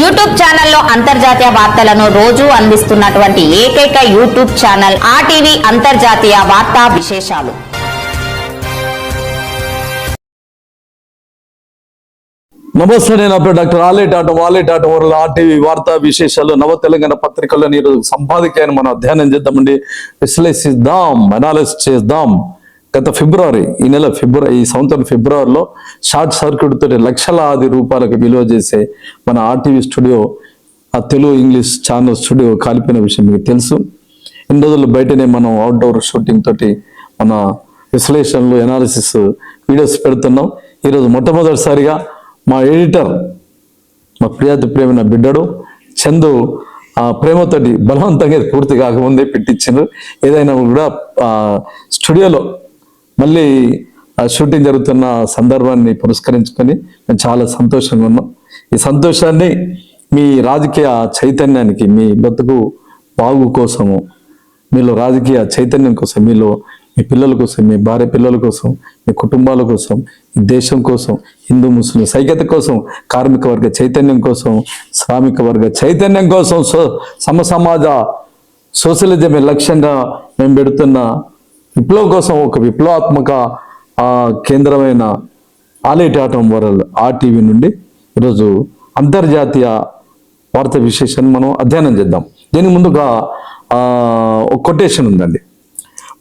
YouTube ఛానల్లో అంతర్జాతీయ వార్తలను రోజు అందిస్తున్నటువంటి ఏకైక యూట్యూబ్ ఛానల్ ఆర్టీవీ అంతర్జాతీయ వార్తా విశేషాలు. నమస్తే నేను అప్పుడు డాక్టర్ ఆలేట్ ఆటం వాలేట్ ఆటం వరల ఆర్టీవీ వార్తా విశేషాలు నవ తెలంగాణ పత్రికల్లో ఈరోజు సంపాదకీయాన్ని మనం అధ్యయనం చేద్దామండి. విశ్లేషిద్దాం అనాలిసిస్ చేద్దాం. గత ఫిబ్రవరి ఈ నెల ఫిబ్రవరి ఈ సంవత్సరం ఫిబ్రవరిలో షార్ట్ సర్క్యూట్ తోటి లక్షలాది రూపాయలకు విలువ చేసే మన ఆర్టీవీ స్టూడియో ఆ తెలుగు ఇంగ్లీష్ ఛానల్ స్టూడియో కాలిపోయిన విషయం మీకు తెలుసు. ఇన్ని రోజులు బయటనే మనం అవుట్డోర్ షూటింగ్ తోటి మన విశ్లేషణలు ఎనాలిసిస్ వీడియోస్ పెడుతున్నాం. ఈరోజు మొట్టమొదటిసారిగా మా ఎడిటర్ మా ప్రియాతి ప్రేమైన బిడ్డడు చందు ఆ ప్రేమతోటి బలవంతంగా పూర్తి కాకముందే పెట్టించారు ఏదైనా కూడా స్టూడియోలో మళ్ళీ ఆ షూటింగ్ జరుగుతున్న సందర్భాన్ని పురస్కరించుకొని మేము చాలా సంతోషంగా ఉన్నాం. ఈ సంతోషాన్ని మీ రాజకీయ చైతన్యానికి మీ బతుకు బాగు కోసము మీలో రాజకీయ చైతన్యం కోసం మీలో మీ పిల్లల కోసం మీ భార్య పిల్లల కోసం మీ కుటుంబాల కోసం మీ దేశం కోసం హిందూ ముస్లిం సైక్యత కోసం కార్మిక వర్గ చైతన్యం కోసం శ్రామిక వర్గ చైతన్యం కోసం సో సమ సమాజ సోషలిజమే లక్ష్యంగా మేము పెడుతున్న విప్లవం కోసం ఒక విప్లవాత్మక కేంద్రమైన ఆలేటాటం వరల్డ్ ఆర్టీవీ నుండి ఈరోజు అంతర్జాతీయ వార్త విశేషాన్ని మనం అధ్యయనం చేద్దాం. దీనికి ముందుగా ఒక కొటేషన్ ఉందండి.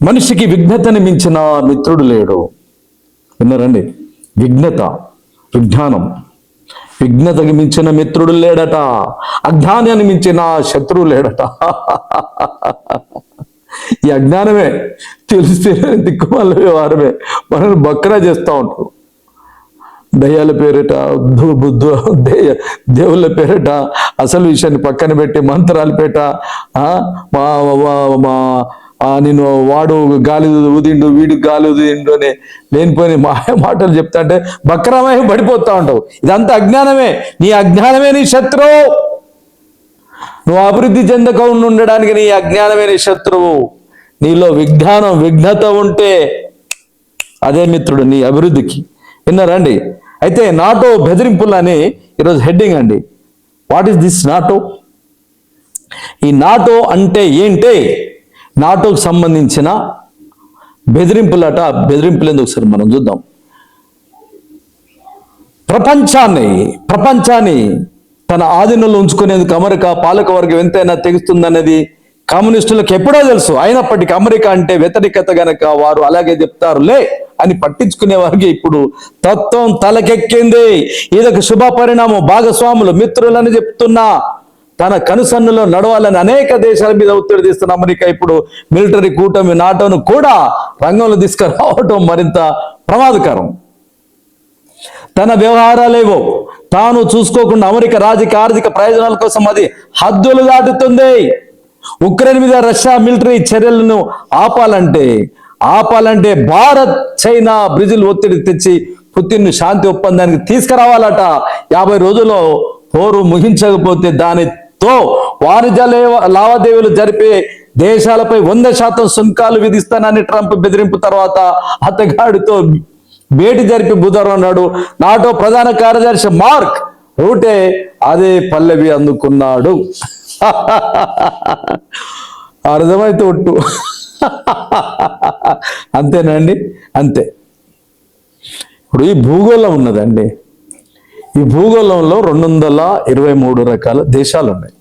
మనిషికి విఘ్నతని మించిన మిత్రుడు లేడు. విన్నారండి? విఘ్నత విజ్ఞానం. విఘ్నతకి మించిన మిత్రుడు లేడట. అజ్ఞానాన్ని మించిన శత్రువు లేడట. ఈ అజ్ఞానమే. తెలిస్తే దిక్కుమాల వ్యవహారమే మనల్ని బక్రా చేస్తూ ఉంటారు దయ్యాల పేరిట బుద్ధ బుద్ధు దే- దేవుళ్ళ పేరిట అసలు విషయాన్ని పక్కన పెట్టి మంత్రాల పేట ఆ, మా మా- నేను వాడు గాలి ఊదిండు వీడు గాలి ఊదిండు అని లేనిపోయిన మాయ మాటలు చెప్తా అంటే బక్రమై పడిపోతా ఉంటావు. ఇదంతా అజ్ఞానమే. నీ అజ్ఞానమే నీ శత్రువు. నువ్వు అభివృద్ధి చెందక ఉండడానికి నీ అజ్ఞానమైన శత్రువు. నీలో విజ్ఞానం విఘ్నత ఉంటే అదే మిత్రుడు నీ అభివృద్ధికి. విన్నారండి అయితే నాటో బెదిరింపులు అని ఈరోజు హెడ్డింగ్ అండి. What is this NATO? ఈ నాటో అంటే ఏంటి? నాటోకు సంబంధించిన బెదిరింపులట బెదిరింపులు ఎందుకు ఒకసారి మనం చూద్దాం. ప్రపంచాన్ని ప్రపంచాన్ని తన ఆధీనంలో ఉంచుకునేందుకు అమెరికా పాలక వర్గం ఎంతైనా తెగుస్తుందన్నది కమ్యూనిస్టులకు ఎప్పుడో తెలుసు. అయినప్పటికీ అమెరికా అంటే వ్యతిరేకత గనక వారు అలాగే చెప్తారులే అని పట్టించుకునే వారికి ఇప్పుడు తత్వం తలకెక్కింది. ఇదొక శుభ పరిణామం. భాగస్వాములు మిత్రులని చెప్తున్నా తన కనుసన్నులో నడవాలని అనేక దేశాల మీద ఒత్తిడి తీస్తున్న అమెరికా ఇప్పుడు మిలిటరీ కూటమి నాటోను కూడా రంగంలో తీసుకురావటం మరింత ప్రమాదకరం. తన వ్యవహారాలేవో తాను చూసుకోకుండా అమెరికా రాజకీయ ఆర్థిక ప్రయోజనాల కోసం అది హద్దులు దాటుతుంది. ఉక్రెయిన్ మీద రష్యా మిలిటరీ చర్యలను ఆపాలంటే ఆపాలంటే భారత్ చైనా బ్రెజిల్ ఒత్తిడి తెచ్చి పుతిన్ను శాంతి ఒప్పందానికి తీసుకురావాలట. యాభై రోజుల్లో పోరు ముగించకపోతే దానితో వాణిజ్య లావాదేవీలు జరిపే దేశాలపై వంద శాతం సుంకాలు విధిస్తానని ట్రంప్ బెదిరింపు తర్వాత అతగాడితో భేటీ జరిపి బుధవారం నాడు నాటో ప్రధాన కార్యదర్శి మార్క్ రూటే అదే పల్లవి అందుకున్నాడు. అర్థమైతే ఒట్టు. అంతేనండి? అంతే. ఇప్పుడు ఈ భూగోళం ఉన్నదండి. ఈ భూగోళంలో రెండు వందల ఇరవై మూడు రకాల దేశాలు ఉన్నాయి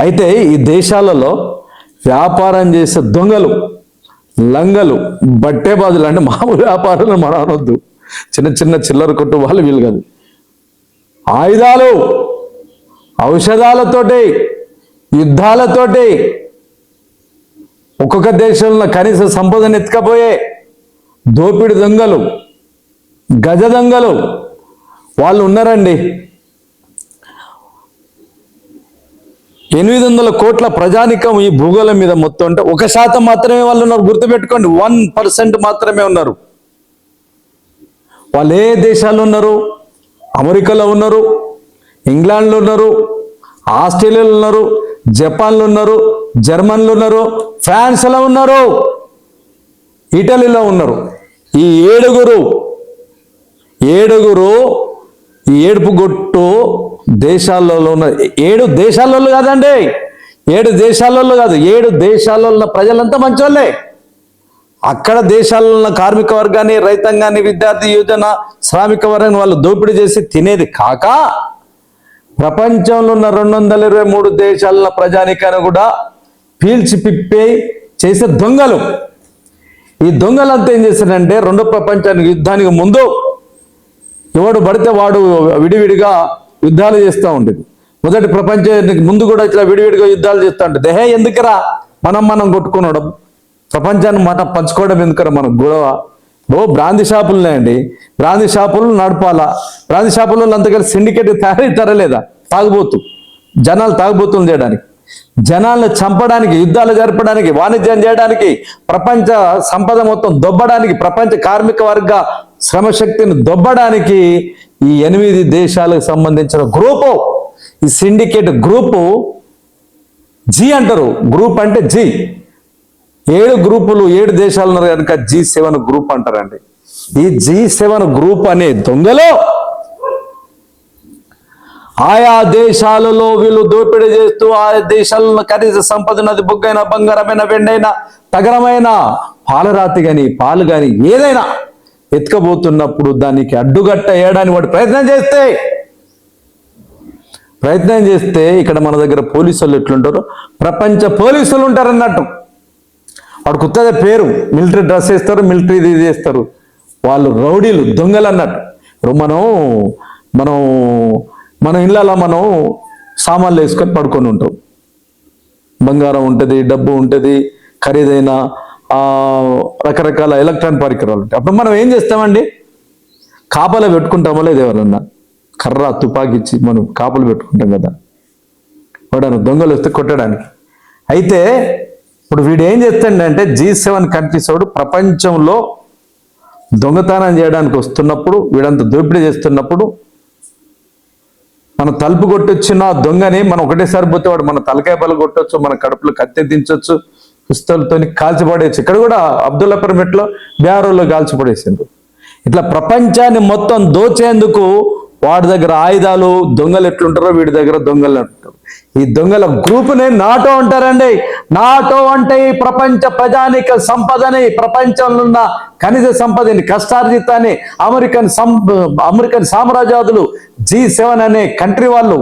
అయితే ఈ దేశాలలో వ్యాపారం చేసే దొంగలు లంగలు బట్టే బాజులు అంటే మామూలు వ్యాపారాలు మనం అనొద్దు. చిన్న చిన్న చిల్లర కొట్టు వాళ్ళు వీలు కాదు. ఆయుధాలు ఔషధాలతోటి యుద్ధాలతోటి ఒక్కొక్క దేశంలో కనీస సంపదను ఎత్తుకపోయే దోపిడి దొంగలు గజ దొంగలు. వాళ్ళు ఉన్నారండి. ఎనిమిది వందల కోట్ల ప్రజానికం ఈ భూగోళం మీద మొత్తం అంటే ఒక శాతం మాత్రమే వాళ్ళు ఉన్నారు. గుర్తుపెట్టుకోండి వన్ పర్సెంట్ మాత్రమే ఉన్నారు. వాళ్ళు ఏ దేశాల్లో ఉన్నారు? అమెరికాలో ఉన్నారు ఇంగ్లాండ్లో ఉన్నారు ఆస్ట్రేలియాలో ఉన్నారు జపాన్లో ఉన్నారు జర్మన్లో ఉన్నారు ఫ్రాన్స్లో ఉన్నారు ఇటలీలో ఉన్నారు. ఈ ఏడుగురు ఏడుగురు ఈ ఏడుపు గొట్టు దేశాలలో ఉన్న ఏడు దేశాలలో కాదండి. ఏడు దేశాలలో కాదు ఏడు దేశాలలో ఉన్న ప్రజలంతా మంచోళ్ళే. అక్కడ దేశాలలో ఉన్న కార్మిక వర్గాన్ని రైతాంగాన్ని విద్యార్థి యువజన శ్రామిక వర్గాన్ని వాళ్ళు దోపిడీ చేసి తినేది కాక ప్రపంచంలో ఉన్న రెండు వందల ఇరవై మూడు దేశాల ప్రజానికాన్ని కూడా పీల్చి పిప్పే చేసే దొంగలు. ఈ దొంగలంతా ఏం చేశారంటే రెండో ప్రపంచానికి యుద్ధానికి ముందు ఎవడు పడితే వాడు విడివిడిగా యుద్ధాలు చేస్తూ ఉండేది మొదటి ప్రపంచానికి ముందు కూడా ఇట్లా విడివిడిగా యుద్ధాలు చేస్తూ ఉంటుంది. దేహే ఎందుకురా? మనం మనం కొట్టుకునడం. ప్రపంచాన్ని మనం పంచుకోవడం ఎందుకురా మనకు గొడవ? ఓ బ్రాంది షాపులు అండి. బ్రాంతి షాపులు నడపాలా? బ్రాంది షాపుల్లో అంతా కలిసి సిండికేట్ తయారీ తరలేదా తాగుబోతు. జనాలు తాగుబోతులు చేయడానికి. జనాలను చంపడానికి యుద్ధాలు జరపడానికి వాణిజ్యం చేయడానికి ప్రపంచ సంపద మొత్తం దొబ్బడానికి ప్రపంచ కార్మిక వర్గ శ్రమశక్తిని దొబ్బడానికి ఈ ఎనిమిది దేశాలకు సంబంధించిన గ్రూపు ఈ సిండికేట్ గ్రూపు జీ అంటారు. గ్రూప్ అంటే జీ. ఏడు గ్రూపులు ఏడు దేశాలు ఉన్నారు కనుక జీ సెవెన్ గ్రూప్ అంటారండి. ఈ జీ సెవెన్ గ్రూప్ అనే దొంగలో ఆయా దేశాలలో వీళ్ళు దోపిడీ చేస్తూ ఆయా దేశాలలో ఖరీద సంపదనది బుగ్గైన బొగ్గైన బంగారమైన వెండైన తగరమైన పాలరాతి కానీ పాలు కానీ ఏదైనా ఎత్తుకబోతున్నప్పుడు దానికి అడ్డుగట్ట వేయడానికి వాడు ప్రయత్నం చేస్తే ప్రయత్నం చేస్తే ఇక్కడ మన దగ్గర పోలీసులు ఎట్లుంటారో ప్రపంచ పోలీసులు ఉంటారు అన్నట్టు వాడు కొత్తదే పేరు మిలిటరీ డ్రెస్ వేస్తారు మిలిటరీ ఇది చేస్తారు. వాళ్ళు రౌడీలు దొంగలు అన్నట్టు. ఇప్పుడు మనం మనం మన ఇళ్ళలో మనం సామాన్లు వేసుకొని పడుకొని ఉంటాం. బంగారం ఉంటుంది డబ్బు ఉంటుంది ఖరీదైన రకరకాల ఎలక్ట్రానిక్ పరికరాలు ఉంటాయి. అప్పుడు మనం ఏం చేస్తామండి? కాపలా పెట్టుకుంటామో లేదు ఎవరన్నా? కర్ర తుపాకిచ్చి మనం కాపలు పెట్టుకుంటాం కదా. వాడను దొంగలు వస్తే కొట్టడానికి. అయితే ఇప్పుడు వీడు ఏం చేస్తాడంటే జీ సెవెన్ కంట్రీస్ వాడు ప్రపంచంలో దొంగతనం చేయడానికి వస్తున్నప్పుడు వీడంత దోపిడీ చేస్తున్నప్పుడు మన తలుపు కొట్టొచ్చిన దొంగని? మనం ఒకటేసారి పోతే వాడు మన తలకాయ పలు కొట్టొచ్చు మన కడుపులో కత్తి దించొచ్చు. పిస్తలతో కాల్చిపడేసి ఇక్కడ కూడా అబ్దుల్లా పిరమిడ్లో బీహార్లో కాల్చిపడేసిండ్రు ఇట్లా ప్రపంచాన్ని మొత్తం దోచేందుకు వాడి దగ్గర ఆయుధాలు దొంగలు ఎట్లుంటారో వీడి దగ్గర దొంగలు అంటారు. ఈ దొంగల గ్రూపుని నాటో అంటారండి. నాటో అంటే ఈ ప్రపంచ ప్రజానిక సంపదని ప్రపంచంలో ఉన్న ఖనిజ సంపదని కష్టార్జితాన్ని అమెరికన్ సం అమెరికన్ సామ్రాజ్యాదులు జీ సెవెన్ అనే కంట్రీ వాళ్ళు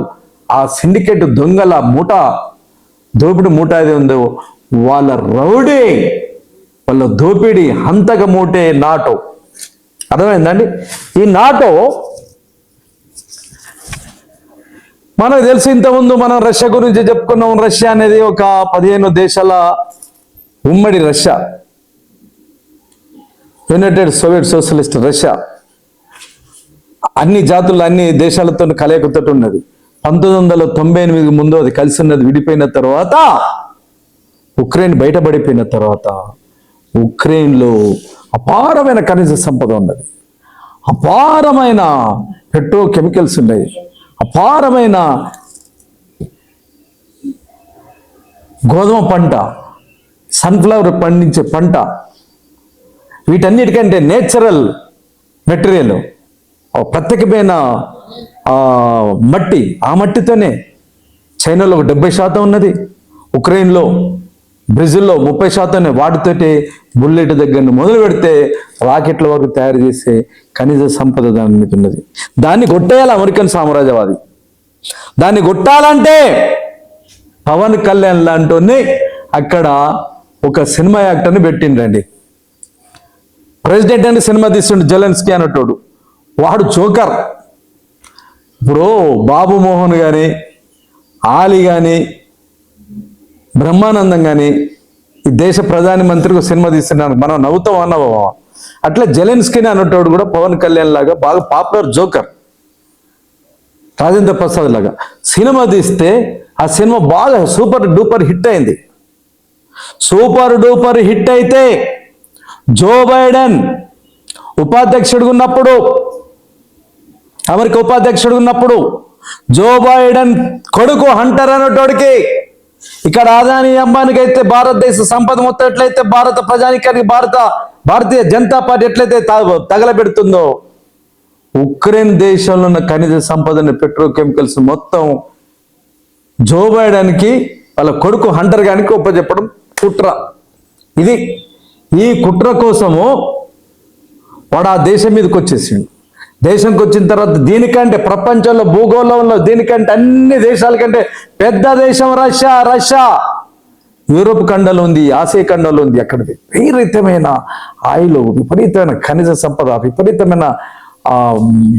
ఆ సిండికేట్ దొంగల మూట దోపిడి మూట ఏది ఉందో వాళ్ళ రౌడీ వాళ్ళ దోపిడి హంతక మూటే నాటో. అర్థమైందండి? ఈ నాటో మనకు తెలిసి ఇంతకుముందు మనం రష్యా గురించి చెప్పుకున్నాం. రష్యా అనేది ఒక పదిహేను దేశాల ఉమ్మడి Russia. United Soviet Socialist Russia. అన్ని జాతులు అన్ని దేశాలతో కలయికతో ఉన్నది. పంతొమ్మిది వందల తొంభై ఎనిమిది ముందు అది కలిసి ఉన్నది విడిపోయిన తర్వాత ఉక్రెయిన్ బయటపడిపోయిన తర్వాత ఉక్రెయిన్లో అపారమైన ఖనిజ సంపద ఉన్నది. అపారమైన పెట్రో కెమికల్స్ ఉన్నాయి. అపారమైన గోధుమ పంట సన్ఫ్లవర్ పండించే పంట వీటన్నిటికంటే నేచురల్ మెటీరియల్ ప్రత్యేకమైన మట్టి ఆ మట్టితోనే చైనాలో ఒక డెబ్బై శాతం ఉన్నది. ఉక్రెయిన్లో బ్రెజిల్లో ముప్పై శాతాన్ని వాటితోటి బుల్లెట్ దగ్గర మొదలు పెడితే రాకెట్ల వరకు తయారు చేసే ఖనిజ సంపద దాని మీద ఉన్నది. దాన్ని కొట్టేయాలి అమెరికన్ సామ్రాజ్యవాది. దాన్ని కొట్టాలంటే పవన్ కళ్యాణ్ లాంటి అక్కడ ఒక సినిమా యాక్టర్ని పెట్టిండ్రండి. ప్రెసిడెంట్ అని సినిమా తీస్తుండే జెలెన్స్కీ అన్నట్టు. వాడు చోకర్ ఇప్పుడు బాబు మోహన్ కానీ ఆలి కానీ బ్రహ్మానందంగాని ఈ దేశ ప్రధాని మంత్రికి సినిమా తీస్తున్నాను. మనం నవ్వుతాం అన్నావా అట్లా జెలెన్స్కీని అన్నటోడు కూడా పవన్ కళ్యాణ్ లాగా బాగా పాపులర్ జోకర్. రాజేంద్ర ప్రసాద్ లాగా. సినిమా తీస్తే ఆ సినిమా బాగా సూపర్ డూపర్ హిట్ అయింది. సూపర్ డూపర్ హిట్ అయితే జో బైడెన్ ఉపాధ్యక్షుడు ఉన్నప్పుడు అమెరికా ఉపాధ్యక్షుడు ఉన్నప్పుడు జో బైడెన్ కొడుకు హంటర్ అనేటోడికి ఇక్కడ ఆదాని అంబానికి అయితే భారతదేశ సంపద మొత్తం ఎట్లయితే భారత ప్రజానికానికి భారత భారతీయ జనతా పార్టీ ఎట్లయితే తగలబెడుతుందో ఉక్రెయిన్ దేశంలో ఉన్న ఖనిజ సంపదని పెట్రోకెమికల్స్ మొత్తం జో బైడెన్కి వాళ్ళ కొడుకు హంటర్ గానికి ఒప్పచెప్పడం కుట్ర. ఇది ఈ కుట్ర కోసము వాడు ఆ దేశం మీదకి వచ్చేసిండు దేశంకి వచ్చిన తర్వాత దీనికంటే ప్రపంచంలో భూగోళంలో దీనికంటే అన్ని దేశాల కంటే పెద్ద దేశం రష్యా రష్యా. యూరోప్ ఖండంలో ఉంది ఆసియా ఖండంలో ఉంది అక్కడ విపరీతమైన ఆయిల్ విపరీతమైన ఖనిజ సంపద విపరీతమైన ఆ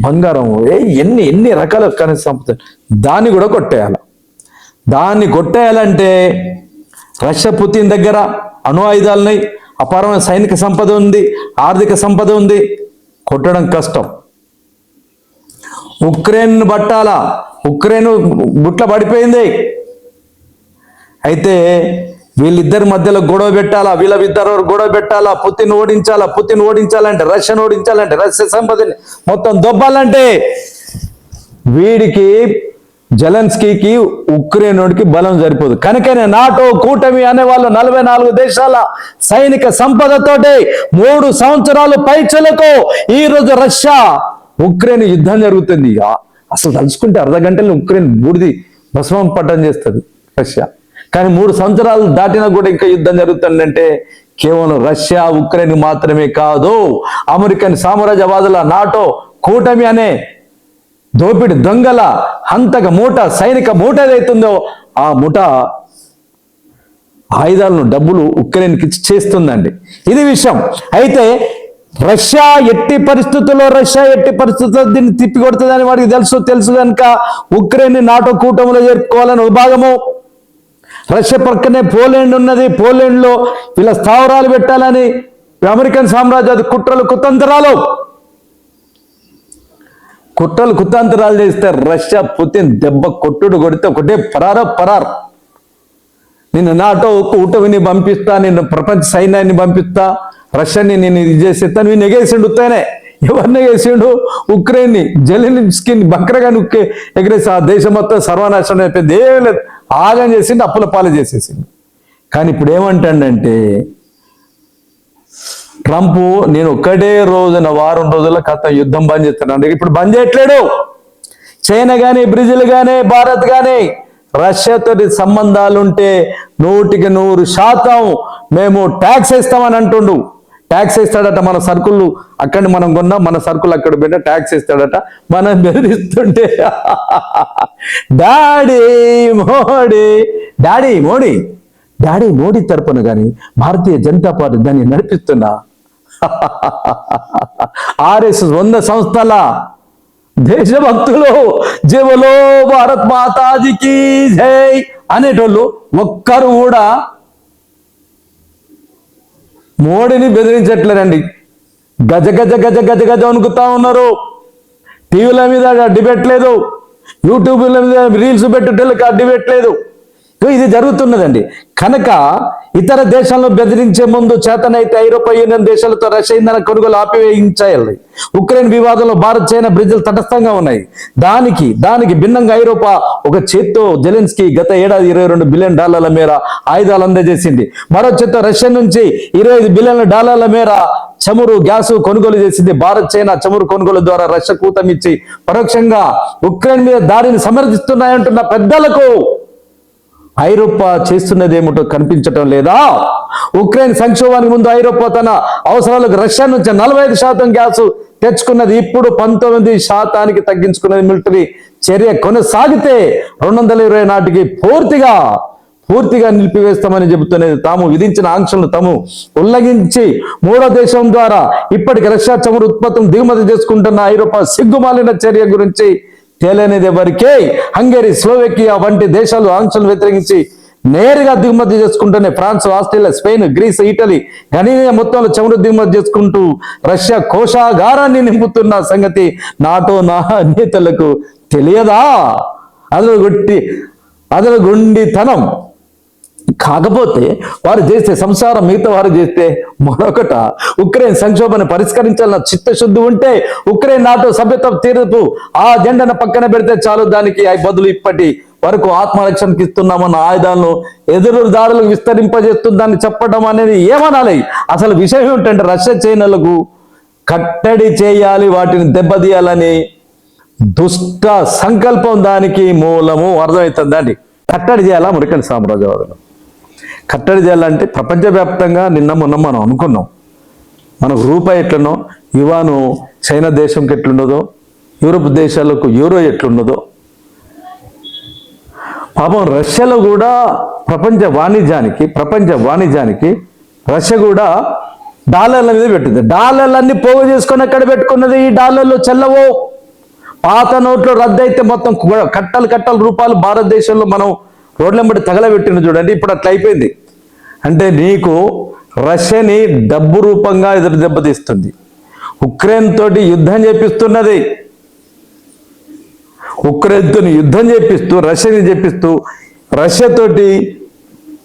బంగారం ఏ ఎన్ని ఎన్ని రకాల ఖనిజ సంపద. దాన్ని కూడా కొట్టేయాలి. దాన్ని కొట్టేయాలంటే రష్యా పుతిన్ దగ్గర అణు ఆయుధాలున్నాయి అపారమైన సైనిక సంపద ఉంది ఆర్థిక సంపద ఉంది. కొట్టడం కష్టం. ఉక్రెయిన్ పట్టాలా? ఉక్రెయిన్ గుట్ల పడిపోయింది. అయితే వీళ్ళిద్దరి మధ్యలో గొడవ పెట్టాలా? వీళ్ళిద్దరు గొడవ పెట్టాలా? పుతిన్ ఓడించాలా? పుతిన్ ఓడించాలంటే రష్యన్ ఓడించాలంటే రష్యా సంపదని మొత్తం దొబ్బాలంటే వీడికి జలన్స్కీకి ఉక్రెయిన్కి బలం సరిపోదు. కనుకనే నాటో కూటమి అనే వాళ్ళు నలభై నాలుగు దేశాల సైనిక సంపదతోటి మూడు సంవత్సరాలు పైచలకు ఈ రోజు రష్యా ఉక్రెయిన్ యుద్ధం జరుగుతుంది. ఆ- అసలు తలుచుకుంటే అర్ధ గంటలో ఉక్రెయిన్ బూడిది భస్మం పట్టం చేస్తుంది రష్యా. కానీ మూడు సంవత్సరాలు దాటినా కూడా ఇంకా యుద్ధం జరుగుతుందంటే కేవలం రష్యా ఉక్రెయిన్ మాత్రమే కాదు అమెరికన్ సామ్రాజ్యవాదుల నాటో కూటమి అనే దోపిడి దొంగల హంతక మూట సైనిక మూట ఏదైతుందో ఆ ముఠ ఆయుధాలను డబ్బులు ఉక్రెయిన్కి చేస్తుందండి ఇది విషయం. అయితే రష్యా ఎట్టి పరిస్థితుల్లో రష్యా ఎట్టి పరిస్థితుల్లో దీన్ని తిప్పికొడుతుందని వాడికి తెలుసు. తెలుసు కనుక ఉక్రెయిన్ నాటో కూటమిలో చేరుకోవాలని విభాగము రష్యా పక్కనే పోలాండ్ ఉన్నది. పోలాండ్లో ఇలా వీళ్ళ స్థావరాలు పెట్టాలని అమెరికన్ సామ్రాజ్యాది కుట్రలు కుతంత్రాలు. కుట్రలు కుతంత్రాలు చేస్తే రష్యా పుతిన్ దెబ్బ కొట్టుడు కొడితే ఒకటే పరార పరార్. నిన్ను నాటో కూటమిని పంపిస్తా నిన్ను ప్రపంచ సైన్యాన్ని పంపిస్తా రష్యాని నేను ఇది చేసేస్తాను నువ్వు ఎగేసిండు ఉత్తానే ఎవరిని ఎగేసిండు? ఉక్రెయిన్ని జెలిన్స్కిని బక్రగా ఉక్కే ఎగరేసి ఆ దేశం మొత్తం సర్వనాశనం అయిపోయింది. ఏం లేదు. ఆగం చేసిండు అప్పుల పాలు చేసేసింది కానీ ఇప్పుడు ఏమంటాడంటే ట్రంప్ నేను ఒక్కటే రోజున వారం రోజుల కథ యుద్ధం బంద్ చేస్తున్నాను ఇప్పుడు బంద్ చేయట్లేడు. చైనా కానీ బ్రెజిల్ కానీ భారత్ కానీ రష్యాతో సంబంధాలుంటే నూటికి నూరు శాతం మేము ట్యాక్స్ వేస్తామని అంటుండు. ట్యాక్స్ వేస్తాడట మన సరుకులు. అక్కడ మనం కొన్నాం మన సరుకులు అక్కడ పెట్టా ట్యాక్స్ వేస్తాడట మనం బెదిరిస్తుంటే daddy Modi daddy Modi daddy Modi తరపున కానీ భారతీయ జనతా పార్టీ దాన్ని నడిపిస్తున్నా? ఆర్ఎస్ఎస్ వంద సంస్థల దేశభక్తులు జీవలో భారత్ మాతాజీకి జై అనేటోళ్ళు ఒక్కరు కూడా మోడీని బెదిరించట్లేరండి గజ గజ గజ గజ గజ వణుకుతా ఉన్నారు. టీవీల మీద డిబేట్ లేదు యూట్యూబ్ల మీద రీల్స్ పెట్టేటోళ్ళకి ఆ డిబేట్ లేదు ఇది జరుగుతున్నదండి. కనుక ఇతర దేశాలను బెదిరించే ముందు చేతనైతే ఐరోపా యూనియన్ దేశాలతో రష్యా ఇంధన కొనుగోలు ఆపివేయించాలి. ఉక్రెయిన్ వివాదంలో భారత్ చైనా బ్రెజిల్ తటస్థంగా ఉన్నాయి. దానికి దానికి భిన్నంగా ఐరోపా ఒక చేత్తో జెలెన్స్కీ గత ఏడాది ఇరవై రెండు బిలియన్ డాలర్ల మేర ఆయుధాలు అందజేసింది. మరో చేత్తో రష్యా నుంచి ఇరవై ఐదు బిలియన్ డాలర్ల మేర చమురు గ్యాసు కొనుగోలు చేసింది భారత్ చైనా చమురు కొనుగోలు ద్వారా రష్యా కూతమిచ్చి పరోక్షంగా ఉక్రెయిన్ మీద దాడిని సమర్థిస్తున్నాయంటున్న పెద్దలకు ఐరోపా చేస్తున్నది ఏమిటో కనిపించటం లేదా? ఉక్రెయిన్ సంక్షోభానికి ముందు ఐరోపా తన అవసరాలకు రష్యా నుంచి నలభై ఐదు శాతం గ్యాస్ తెచ్చుకున్నది. ఇప్పుడు పంతొమ్మిది శాతానికి తగ్గించుకున్నది మిలిటరీ చర్య. కొనసాగితే రెండు వందల ఇరవై నాటికి పూర్తిగా పూర్తిగా నిలిపివేస్తామని చెబుతున్నది తాము. విధించిన ఆంక్షలను తాము ఉల్లంఘించి మూడో దేశం ద్వారా ఇప్పటికి రష్యా చమురు ఉత్పత్తులను దిగుమతి చేసుకుంటున్న ఐరోపా సిగ్గుమాలిన చర్య గురించి తేలనేది ఎవరికే? హంగరీ స్లోవేకియా వంటి దేశాలు ఆంక్షలు వ్యతిరేకించి నేరుగా దిగుమతి చేసుకుంటూనే France Australia Spain Greece Italy గణనీయ మొత్తంలో చమురు దిగుమతి చేసుకుంటూ రష్యా కోశాగారాన్ని నింపుతున్న సంగతి నాటో నా నేతలకు తెలియదా? అదలు గుట్టి అదలు గుండితనం. కాకపోతే వారు చేస్తే సంసారం మిగతా వారు చేస్తే మరొకట. ఉక్రెయిన్ సంక్షోభాన్ని పరిష్కరించాలన్న చిత్తశుద్ధి ఉంటే ఉక్రెయిన్ నాటో సభ్యత్వం తీర్పు ఆ జెండను పక్కన పెడితే చాలు. దానికి బదులు ఇప్పటి వరకు ఆత్మరక్షణకి ఇస్తున్నామన్న ఆయుధాలను ఎదురుదారులకు విస్తరింపజేస్తుందని చెప్పడం అనేది ఏమనాలి? అసలు విషయం ఏమిటంటే రష్యా చైనాలకు కట్టడి చేయాలి వాటిని దెబ్బతీయాలని దుష్ట సంకల్పం దానికి మూలము. అర్థమవుతుందండి కట్టడి చేయాలా అమెరికన్ సామ్రాజ్యవాదులు? కట్టడి చేయాలంటే ప్రపంచవ్యాప్తంగా నిన్న మొన్న మనం అనుకున్నాం. మనకు రూపాయి ఎట్లనో యువాను చైనా దేశంకి ఎట్లున్నదో యూరోప్ దేశాలకు యూరో ఎట్లున్నదో పాపం రష్యాలో కూడా ప్రపంచ వాణిజ్యానికి ప్రపంచ వాణిజ్యానికి రష్యా కూడా డాలర్ల మీద పెట్టింది. డాలర్లన్నీ పోగు చేసుకొని అక్కడ పెట్టుకున్నది? ఈ డాలర్లు చెల్లవో. పాత నోట్లు రద్దయితే మొత్తం కట్టలు కట్టలు కట్టల రూపాయలు భారతదేశంలో మనం రోడ్లెంబడి తగలబెట్టిన చూడండి. ఇప్పుడు అట్లా అయిపోయింది. అంటే నీకు రష్యాని డబ్బు రూపంగా ఎదురు దెబ్బతీస్తుంది. ఉక్రెయిన్ తోటి యుద్ధం చేపిస్తున్నది. ఉక్రెయిన్తో యుద్ధం చేపిస్తూ రష్యాని చేపిస్తూ రష్యాతోటి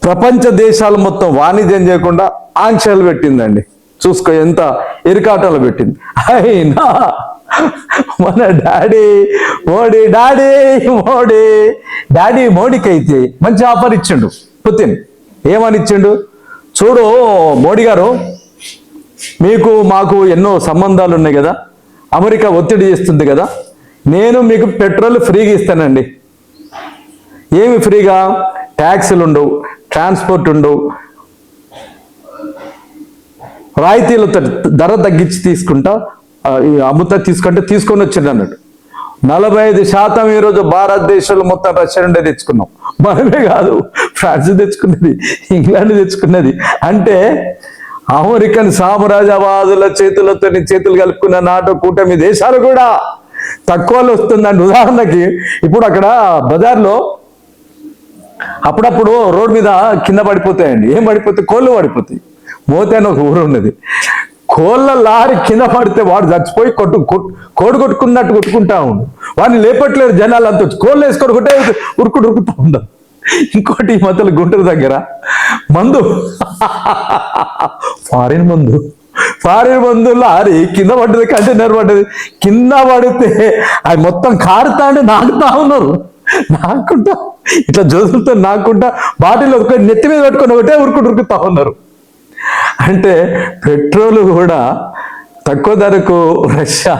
ప్రపంచ దేశాలు మొత్తం వాణిజ్యం చేయకుండా ఆంక్షలు పెట్టిందండి. చూసుకో ఎంత ఇరికాటంలో పెట్టింది. అయినా మన daddy Modi daddy Modi daddy మోడీకి అయితే మంచి ఆఫర్ ఇచ్చిండు పుతిన్. ఏమని ఇచ్చిండు చూడు మోడీ గారు మీకు మాకు ఎన్నో సంబంధాలు ఉన్నాయి కదా. అమెరికా ఒత్తిడి చేస్తుంది కదా. నేను మీకు పెట్రోల్ ఫ్రీగా ఇస్తానండి. ఏమి ఫ్రీగా? ట్యాక్సులు ఉండవు ట్రాన్స్పోర్ట్ ఉండవు. రాయితీలతో ధర తగ్గించి తీసుకుంటా అమ్ముతా తీసుకుంటే తీసుకొని వచ్చిండు అన్నట్టు నలభై ఐదు శాతం ఈరోజు భారతదేశంలో మొత్తం రష్యా నుండే తెచ్చుకున్నాం. మనమే కాదు ఫ్రాన్స్ తెచ్చుకున్నది ఇంగ్లాండ్ తెచ్చుకున్నది. అంటే అమెరికన్ సామ్రాజ్యవాదుల చేతులతో చేతులు కలుపుకున్న నాటో కూటమి దేశాలు కూడా తక్కువలో వస్తుందండి. ఉదాహరణకి ఇప్పుడు అక్కడ బజార్లో అప్పుడప్పుడు రోడ్ మీద కింద పడిపోతాయండి. ఏం పడిపోతాయి? కోళ్ళు పడిపోతాయి. మోతే అని ఒక ఊరు ఉన్నది. కోళ్ళ లారీ కింద పడితే వాడు చచ్చిపోయి కొట్టు కోడి కొట్టుకున్నట్టు కొట్టుకుంటా ఉండు. వాడిని లేపట్లేదు జనాలు అంత వచ్చి కోళ్ళు వేసుకొని కొట్టే ఉరుకుడు ఉరుకుతూ ఉండదు ఇంకోటి ఈ మధ్యలో గుంటూరు దగ్గర మందు. ఫారిన్ మందు. ఫారిన్ మందు లారీ కింద పడ్డది కంటైనర్ పడ్డది. కింద పడితే అది మొత్తం కారుతా అంటే నాకుతా ఉన్నారు. నాకుంటా. ఇట్లా జోదులతో నాకుంటా. బాటిల్ ఒక నెత్తి మీద పెట్టుకొని ఒకటే ఉరుకుడు ఉరుకుతా ఉన్నారు. అంటే పెట్రోల్ కూడా తక్కువ ధరకు రష్యా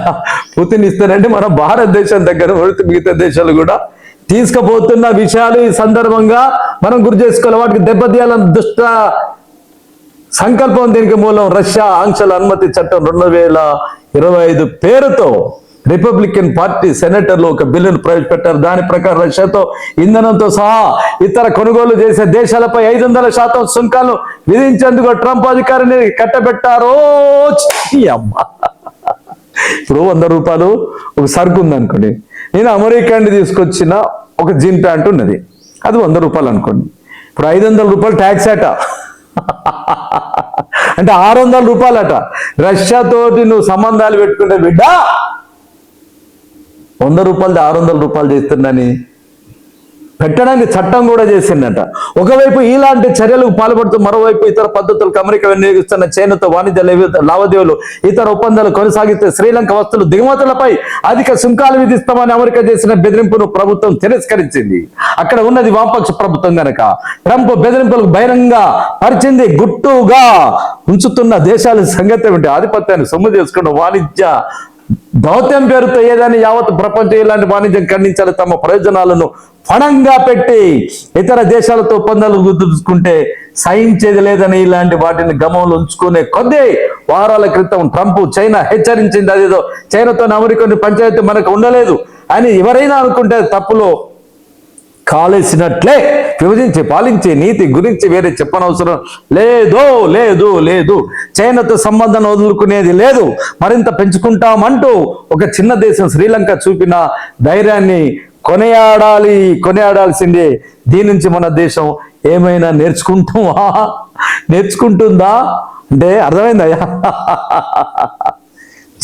పుతిన్ ఇస్తారంటే మన భారతదేశం దగ్గర మిగతా దేశాలు కూడా తీసుకుపోతున్న విషయాలు ఈ సందర్భంగా మనం గురి చేసుకోవాలి. వాటికి దెబ్బతీయాలని దుష్ట సంకల్పం దీనికి మూలం రష్యా ఆంక్షల అనుమతి చట్టం రెండు వేల ఇరవై ఐదు పేరుతో రిపబ్లికన్ పార్టీ సెనేటర్లు ఒక బిల్లును ప్రవేశపెట్టారు. దాని ప్రకారం రష్యాతో ఇంధనంతో సహా ఇతర కొనుగోలు చేసే దేశాలపై ఐదు వందల శాతం సుంకాలు విధించేందుకు ట్రంప్ అధికారిని కట్టబెట్టారో అమ్మా. ఇప్పుడు వంద రూపాయలు ఒక సరుకు ఉందనుకోండి. నేను అమెరికా నుండి తీసుకొచ్చిన ఒక జీన్ ప్యాంట్ ఉన్నది. అది వంద రూపాయలు అనుకోండి. ఇప్పుడు ఐదు వందల రూపాయలు ట్యాక్స్ అట. అంటే ఆరు వందల రూపాయలట రష్యాతోటి నువ్వు సంబంధాలు పెట్టుకుంటే బిడ్డ వంద రూపాయలది ఆరు వందల రూపాయలు చేస్తున్నాని పెట్టడానికి చట్టం కూడా చేసిందట. ఒకవైపు ఇలాంటి చర్యలకు పాల్పడుతూ మరోవైపు ఇతర పద్ధతులకు అమెరికా వినియోగిస్తున్న చైనాతో వాణిజ్య లావాదేవీలు ఇతర ఒప్పందాలు కొనసాగితే శ్రీలంక వస్తువులు దిగుమతులపై అధిక సుంకాలు విధిస్తామని అమెరికా చేసిన బెదిరింపును ప్రభుత్వం తిరస్కరించింది. అక్కడ ఉన్నది వామపక్ష ప్రభుత్వం గనక. ట్రంప్ బెదిరింపులకు బహిరంగ పరిచింది గుట్టుగా ఉంచుతున్న దేశాల సంగతి ఏమిటి? ఆధిపత్యాన్ని సొమ్ము చేసుకున్న వాణిజ్య దౌత్యం పేరుతో ఏదైనా యావత్ ప్రపంచం ఇలాంటి వాణిజ్యం ఖండించాలి తమ ప్రయోజనాలను పణంగా పెట్టి ఇతర దేశాలతో ఒప్పందాలు కుదుర్చుకుంటే సహించేది లేదని ఇలాంటి వాటిని గమంలో ఉంచుకునే కొద్ది వారాల క్రితం ట్రంప్ చైనా హెచ్చరించింది. అదేదో చైనాతో అమెరికాని పంచాయతీ మనకు ఉండలేదు అని ఎవరైనా అనుకుంటే తప్పులో కాలేసినట్లే విభజించి పాలించే నీతి గురించి వేరే చెప్పనవసరం లేదు లేదు లేదు. చైనాతో సంబంధం వదులుకునేది లేదు. మరింత పెంచుకుంటామంటూ ఒక చిన్న దేశం శ్రీలంక చూపిన ధైర్యాన్ని కొనియాడాలి కొనియాడాల్సిందే. దీని నుంచి మన దేశం ఏమైనా నేర్చుకుంటామా నేర్చుకుంటుందా? అంటే అర్థమైందయ్యా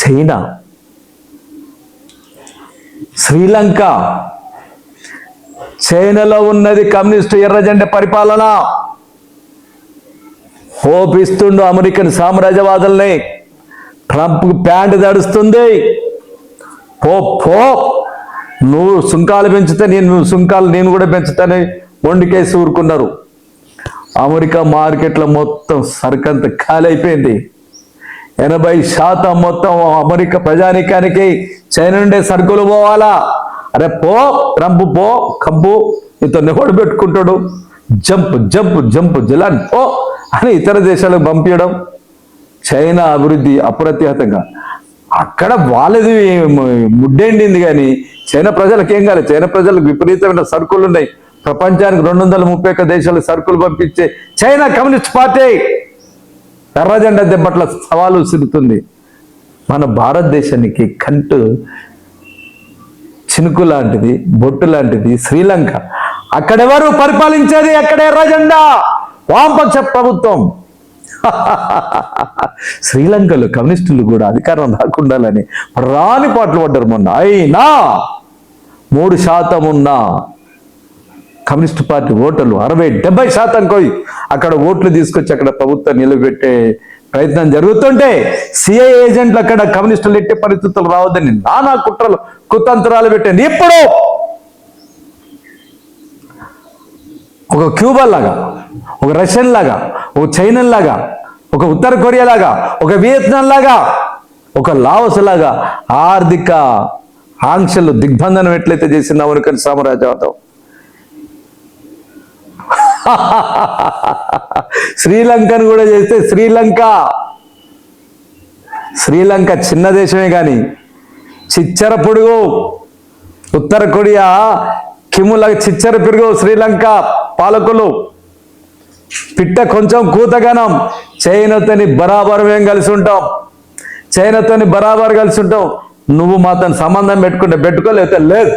చైనా శ్రీలంక చైనాలో ఉన్నది కమ్యూనిస్టు ఎర్రజెండ పరిపాలన. హోపిస్తుండు అమెరికన్ సామ్రాజ్యవాదుల్ని. ట్రంప్ ప్యాంట్ దడుస్తుంది పో పో నువ్వు సుంకాలు పెంచితే నేను సుంకాలు నేను కూడా పెంచుతానని మొండికేసి ఊరుకున్నారు. అమెరికా మార్కెట్లో మొత్తం సరుకంత ఖాళీ అయిపోయింది ఎనభై శాతం మొత్తం అమెరికా ప్రజానికానికి చైనా నుండే సరుకులు పోవాలా? అరే పో ట్రంప్ పో కంపు ఇతను ఎవడు పెట్టుకుంటాడు. జంప్ జంప్ జంప్ జలాన్ పో అని ఇతర దేశాలకు పంపించడం చైనా అభివృద్ధి అప్రతిహతంగా అక్కడ వాళ్ళది ముడ్డెండింది కానీ చైనా ప్రజలకు ఏం కాలేదు చైనా ప్రజలకు విపరీతమైన సరుకులు ఉన్నాయి. ప్రపంచానికి రెండు వందల ముప్పై ఒక్క దేశాలకు సరుకులు పంపించే చైనా కమ్యూనిస్ట్ పార్టీ. ఎర్రజెండా దెబ్బట్ల సవాలు సిరుతుంది మన భారతదేశానికి కంటు చినుకు లాంటిది బొట్టు లాంటిది శ్రీలంక. అక్కడెవరు పరిపాలించేది? అక్కడ ఎర్రజెండా వామపక్ష ప్రభుత్వం. శ్రీలంకలో కమ్యూనిస్టులు కూడా అధికారం రాకుండాలని రాని పాటలు పడ్డారు మొన్న. అయినా మూడు శాతం ఉన్న కమ్యూనిస్ట్ పార్టీ ఓటర్లు అరవై డెబ్బై శాతం కోయి అక్కడ ఓట్లు తీసుకొచ్చి అక్కడ ప్రభుత్వం నిలబెట్టే ప్రయత్నం జరుగుతుంటే సిఐ ఏజెంట్లు అక్కడ కమ్యూనిస్టులు ఎట్టి పరిస్థితులు రావద్దని నానా కుట్రలు కుతంత్రాలు పెట్టింది ఇప్పుడు ఒక క్యూబా లాగా ఒక రష్యన్ లాగా ఒక చైనా లాగా ఒక ఉత్తర కొరియా లాగా ఒక వియత్నాం లాగా ఒక లావస్ లాగా ఆర్థిక ఆంక్షలు దిగ్బంధనం ఎట్లయితే చేసింది అమెరికన్ సామ్రాజ్యవాదం. శ్రీలంకను కూడా చేస్తే శ్రీలంక. శ్రీలంక చిన్న దేశమే కానీ చిచ్చర పొడుగు. ఉత్తర కొరియా కిముల చిచ్చర పెరుగు శ్రీలంక పాలకులు. పిట్ట కొంచెం కూతగనం. చైనాతోని బరాబర్ మేము కలిసి ఉంటాం. చైనాతోని బరాబర్ కలిసి ఉంటాం. నువ్వు మాత్రం సంబంధం పెట్టుకుంటే పెట్టుకోలేతే లేదు.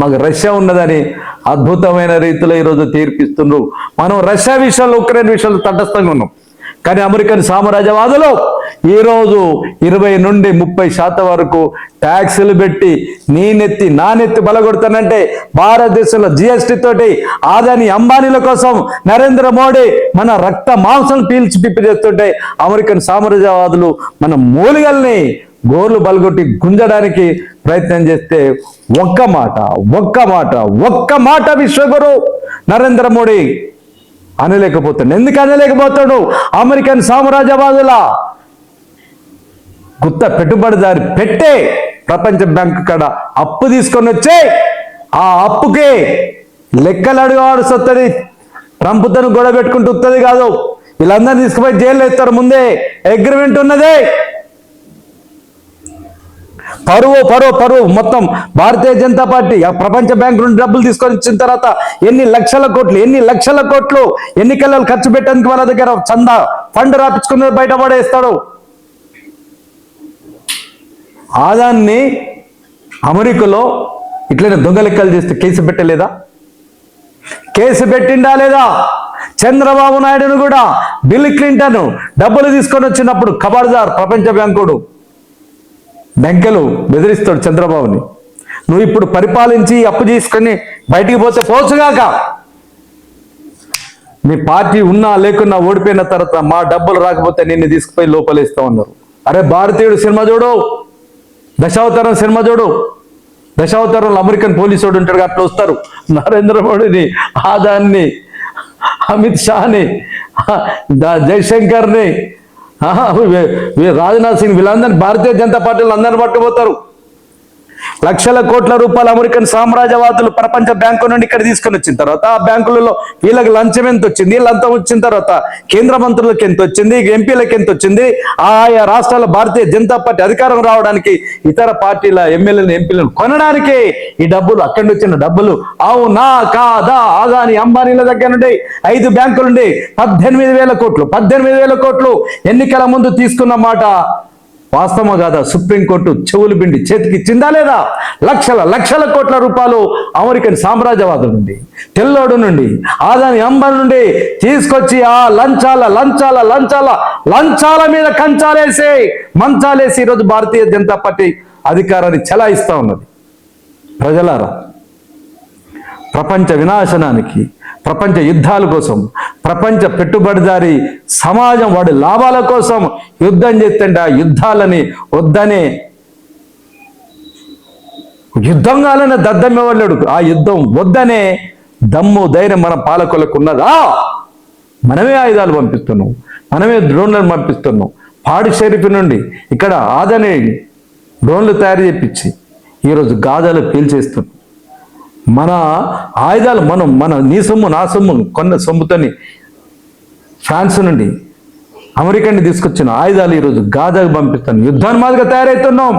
మాకు రష్యా ఉన్నదని అద్భుతమైన రీతిలో ఈరోజు తీర్పిస్తున్నారు మనం రష్యా విషయంలో ఉక్రెయిన్ విషయంలో తటస్థంగా ఉన్నాం. కానీ అమెరికన్ సామ్రాజ్యవాదులు ఈరోజు ఇరవై నుండి ముప్పై శాతం వరకు ట్యాక్సులు పెట్టి నీ నెత్తి నా నెత్తి బలగొడతానంటే భారతదేశంలో జిఎస్టీ తోటి ఆదాని అంబానీల కోసం నరేంద్ర మోడీ మన రక్త మాంసం పీల్చి పిప్పి చేస్తుంటే అమెరికన్ సామ్రాజ్యవాదులు మన మూలిగల్ని గోర్లు బలగొట్టి గుంజడానికి ప్రయత్నం చేస్తే ఒక్క మాట ఒక్క మాట ఒక్క మాట విశ్వగురు నరేంద్ర మోడీ అనలేకపోతాడు ఎందుకు అనలేకపోతాడు అమెరికన్ సామ్రాజ్యవాదుల గుత్త పెట్టుబడిదారి పెట్టే ప్రపంచ బ్యాంక్ కాడ అప్పు తీసుకొని వచ్చే ఆ అప్పుకి లెక్కలు అడగవాల్సి వస్తుంది ట్రంప్తో గొడవ పెట్టుకుంటూ వస్తుంది కాదు. వీళ్ళందరినీ తీసుకుపోయి జైల్లో ఎత్తారు ముందే. అగ్రిమెంట్ ఉన్నదే. పరువు పరువు పరువు. మొత్తం భారతీయ జనతా పార్టీ ఆ ప్రపంచ బ్యాంక్ నుండి డబ్బులు తీసుకొని వచ్చిన తర్వాత ఎన్ని లక్షల కోట్లు ఎన్ని లక్షల కోట్లు ఎన్నికలలో ఖర్చు పెట్టడానికి వాళ్ళ దగ్గర చందా ఫండ్ రాపించుకున్నది బయటపడేస్తాడు ఆదాన్ని అమెరికాలో ఇట్లనే దొంగ లెక్కలు చేస్తే కేసు పెట్టలేదా? కేసు పెట్టిండా లేదా? చంద్రబాబు నాయుడును కూడా బిల్ క్లింటన్ డబ్బులు తీసుకొని వచ్చినప్పుడు ఖబర్దార్ ప్రపంచ బ్యాంకుడు. బెంకలు బెదిరిస్తాడు చంద్రబాబుని. నువ్వు ఇప్పుడు పరిపాలించి అప్పు తీసుకొని బయటికి పోతే పోచుగాక నీ పార్టీ ఉన్నా లేకున్నా ఓడిపోయిన తర్వాత మా డబ్బులు రాకపోతే నిన్ను తీసుకుపోయి లోపలేస్తా ఉన్నారు. అరే భారతీయుడు సినిమా చూడు. దశావతారం సినిమా చూడు. దశావతారంలో అమెరికన్ పోలీసు వాడు ఉంటాడు అట్లా వస్తారు. నరేంద్ర మోడీని ఆదాన్ని అమిత్ షాని జయశంకర్ని ఆహా, రాజ్నాథ్ సింగ్ వీళ్ళందరినీ భారతీయ జనతా పార్టీలు అందరిని పట్టుకుపోతారు. లక్షల కోట్ల రూపాయలు అమెరికన్ సామ్రాజ్యవాదులు ప్రపంచ బ్యాంకు నుండి ఇక్కడ తీసుకొని వచ్చిన తర్వాత ఆ బ్యాంకులలో వీళ్ళకి లంచం ఎంత వచ్చింది లంచం వచ్చిన తర్వాత కేంద్ర మంత్రులకు ఎంత వచ్చింది ఎంపీలకు ఎంత వచ్చింది ఆయా రాష్ట్రాల భారతీయ జనతా పార్టీ అధికారం రావడానికి ఇతర పార్టీల ఎమ్మెల్యేలను ఎంపీలను కొనడానికి ఈ డబ్బులు అక్కడి నుంచి వచ్చిన డబ్బులు అవునా కాదా? ఆదాని అంబానీల దగ్గర నుండి ఐదు బ్యాంకుల నుండి పద్దెనిమిది వేల కోట్లు పద్దెనిమిది వేల కోట్లు ఎన్నికల ముందు తీసుకున్న మాట వాస్తవం కాదా? సుప్రీంకోర్టు చెవులు పిండి చేతికి చిందా లేదా? లక్షల లక్షల కోట్ల రూపాయలు అమెరికన్ సామ్రాజ్యవాదం నుండి తెల్లోడు నుండి ఆదాని అంబర్ నుండి తీసుకొచ్చి ఆ లంచాల లంచాల లంచాల లంచాల మీద కంచాలేసి మంచాలేసి ఈరోజు భారతీయ జనతా పార్టీ అధికారాన్ని చెలాయిస్తా ఉన్నది. ప్రజలారా ప్రపంచ వినాశనానికి ప్రపంచ యుద్ధాల కోసం ప్రపంచ పెట్టుబడిదారి సమాజం వాడి లాభాల కోసం యుద్ధం చేస్తుంటే ఆ యుద్ధాలని వద్దనే యుద్ధం కాలని దద్దం ఇవ్వలేడు ఆ యుద్ధం వద్దనే దమ్ము ధైర్యం మన పాలకులకు ఉన్నదా? మనమే ఆయుధాలు పంపిస్తున్నాం. మనమే డ్రోన్లను పంపిస్తున్నాం. పాడి షరీఫ్ నుండి ఇక్కడ ఆదని డ్రోన్లు తయారు చేపించి ఈరోజు గాజాలు పీల్చేస్తున్నాం. మన ఆయుధాలు మనం మన నీ సొమ్ము నా సొమ్ము కొన్న సొమ్ముతోని ఫ్రాన్స్ నుండి అమెరికాని తీసుకొచ్చిన ఆయుధాలు ఈరోజు గాజాకు పంపిస్తాను యుద్ధాన్మాదిగా తయారవుతున్నాం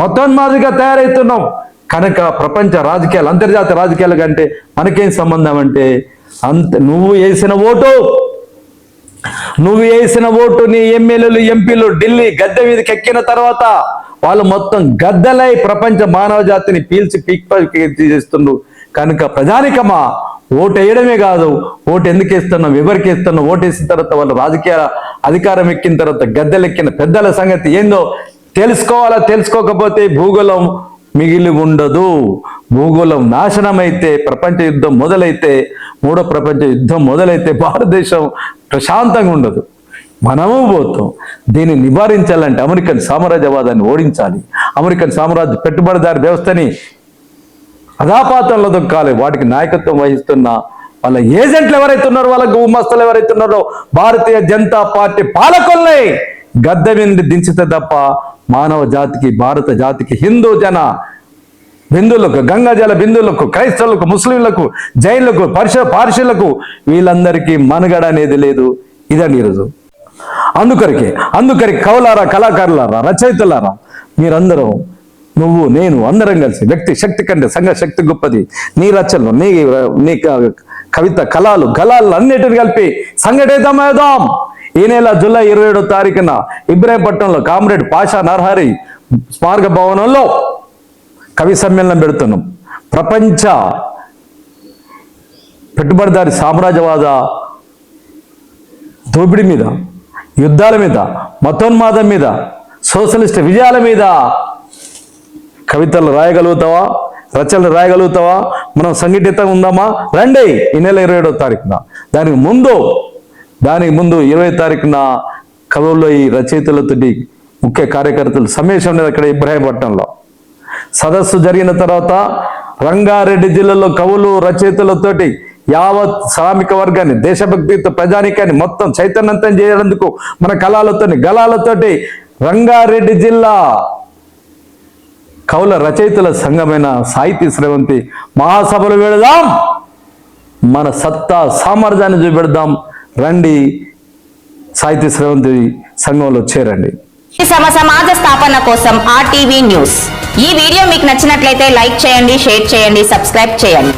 మొత్తాన్మాదిగా తయారవుతున్నాం కనుక ప్రపంచ రాజకీయాలు అంతర్జాతీయ రాజకీయాల కంటే మనకేం సంబంధం అంటే అంత నువ్వు వేసిన ఓటు నువ్వు వేసిన ఓటు నీ ఎమ్మెల్యేలు ఎంపీలు ఢిల్లీ గద్దె మీదకి ఎక్కిన తర్వాత వాళ్ళు మొత్తం గద్దెలై ప్రపంచ మానవ జాతిని పీల్చి పీక్ చేస్తుండ్రు. కనుక ప్రజానికమా ఓటు వేయడమే కాదు ఓటు ఎందుకు వేస్తున్నాం ఎవరికి వేస్తున్నాం ఓటు వేసిన తర్వాత వాళ్ళు రాజకీయ అధికారం ఎక్కిన తర్వాత గద్దెలెక్కిన పెద్దల సంగతి ఏందో తెలుసుకోవాలా తెలుసుకోకపోతే భూగోళం మిగిలి ఉండదు. భూగోళం నాశనం అయితే ప్రపంచ యుద్ధం మొదలైతే మూడో ప్రపంచ యుద్ధం మొదలైతే భారతదేశం ప్రశాంతంగా ఉండదు. మనము పోతాం. దీన్ని నివారించాలంటే అమెరికన్ సామ్రాజ్యవాదాన్ని ఓడించాలి. అమెరికన్ సామ్రాజ్య పెట్టుబడిదారి వ్యవస్థని అధాపాతంలో దొక్కాలి. వాటికి నాయకత్వం వహిస్తున్న వాళ్ళ ఏజెంట్లు ఎవరైతే ఉన్నారో వాళ్ళ గుమ్మస్తులు ఎవరైతే ఉన్నారో భారతీయ జనతా పార్టీ పాలకుల్ని గద్దె మీద దించితే తప్ప మానవ జాతికి భారత జాతికి హిందూ జన బిందులకు గంగాజల బిందువులకు క్రైస్తవులకు ముస్లింలకు జైన్లకు పరిశ పార్షులకు వీళ్ళందరికీ మనుగడ అనేది లేదు. ఇదండి ఈరోజు. అందుకరికి అందుకరికి కవులారా కళాకారులారా రచయితలారా మీరందరూ నువ్వు నేను అందరం కలిసి వ్యక్తి శక్తి కంటే సంఘ శక్తి గొప్పది. నీ రచనలు నీ నీ కవిత కళలు గలాలు అన్నిటిని కలిపి సంఘటితమేదాం ఈ నెల జూలై ఇరవై ఏడో తారీఖున ఇబ్రాహీంపట్నంలో కామ్రేడ్ పాషా నర్హరి స్మారక భవనంలో కవి సమ్మేళనం పెడుతున్నాం. ప్రపంచ పెట్టుబడిదారి సామ్రాజ్యవాద దోపిడి మీద యుద్ధాల మీద మతోన్మాదం మీద సోషలిస్ట్ విజయాల మీద కవితలు రాయగలుగుతావా? రచనలు రాయగలుగుతావా? మనం సంఘటితంగా ఉందామా? రండి ఈ నెల ఇరవై ఏడవ తారీఖున. దానికి ముందు దానికి ముందు ఇరవై తారీఖున కవుల్లో ఈ రచయితలతోటి ముఖ్య కార్యకర్తలు సమావేశం ఉండేది అక్కడ ఇబ్రాహీంపట్నంలో. సదస్సు జరిగిన తర్వాత రంగారెడ్డి జిల్లాలో కవులు రచయితలతోటి యావత్ శ్రామిక వర్గాన్ని దేశభక్తితో ప్రజానికాన్ని మొత్తం చైతన్యంతం చేయడందుకు మన కళాలతోని గలాలతోటి రంగారెడ్డి జిల్లా కవుల రచయితల సంఘమైన సాహితీ శ్రవంతి మహాసభలు పెడదాం మన సత్తా సామర్థ్యాన్ని చూపెడదాం. రండి సాహితీ శ్రవంతి సంఘంలో చేరండి. ఈ సమ సమాజ స్థాపన కోసం ఆర్టీవీ న్యూస్. ఈ వీడియో మీకు నచ్చినట్లయితే లైక్ చేయండి షేర్ చేయండి సబ్స్క్రైబ్ చేయండి.